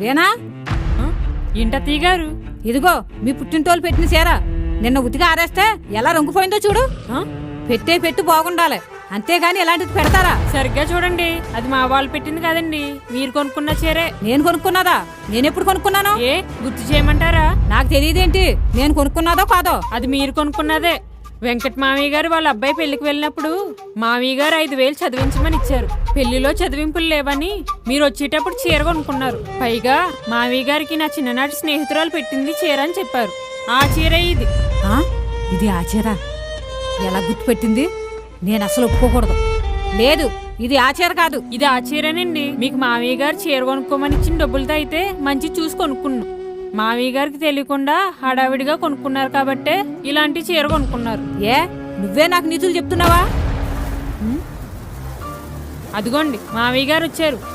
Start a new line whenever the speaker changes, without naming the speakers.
వేనా
ఇంటత్తయ్య గారు
ఇదిగో మీ పుట్టింటోళ్ళు పెట్టిన చీర. నిన్న ఉతిగా ఆరేస్తే ఎలా రంగుపోయిందో చూడు? పెట్టే పెట్టు బాగుండాలి. అంతేగాని ఇలాంటిది పెడతారా?
సరిగ్గా చూడండి. అది మా వాళ్ళు పెట్టింది కదండి. మీరు కొనుక్కున్న చీరే.
నేను కొనుక్కున్నదా? నేనెప్పుడు కొనుక్కున్నాను?
ఏ గుర్తు చేయమంటారా?
నాకు తెలియదేంటి? నేను కొనుక్కున్నదో కాదో?
అది మీరు కొనుక్కున్నదే. వెంకట మామయ్య గారు వాళ్ళ అబ్బాయి పెళ్ళికి వెళ్ళినప్పుడు మామయ్య గారు ఐదు వేలు చదివించమని ఇచ్చారు. పెళ్ళిలో చదివింపులు లేవని మీరు వచ్చేటప్పుడు చీర కొనుక్కున్నారు. పైగా మామయ్య గారికి నా చిన్ననాటి స్నేహితురాలు పెట్టింది చీర అని చెప్పారు. ఆ చీర ఇది?
ఇది ఆ చీర? ఎలా గుర్తుపెట్టింది? నేను అసలు ఒప్పుకోకూడదు. లేదు ఇది ఆ చీర కాదు.
ఇది ఆ చీరేనండి. మీకు మామయ్య గారు చీర కొనుక్కోమని ఇచ్చిన డబ్బులతో అయితే మంచి చూసి కొనుక్కున్నాం. మామయ్య గారికి తెలియకుండా హడావిడిగా కొనుక్కున్నారు కాబట్టే ఇలాంటి చీర కొనుక్కున్నారు.
ఏ? నువ్వే నాకు నిధులు చెప్తున్నావా?
అదిగోండి మామయ్య గారు వచ్చారు.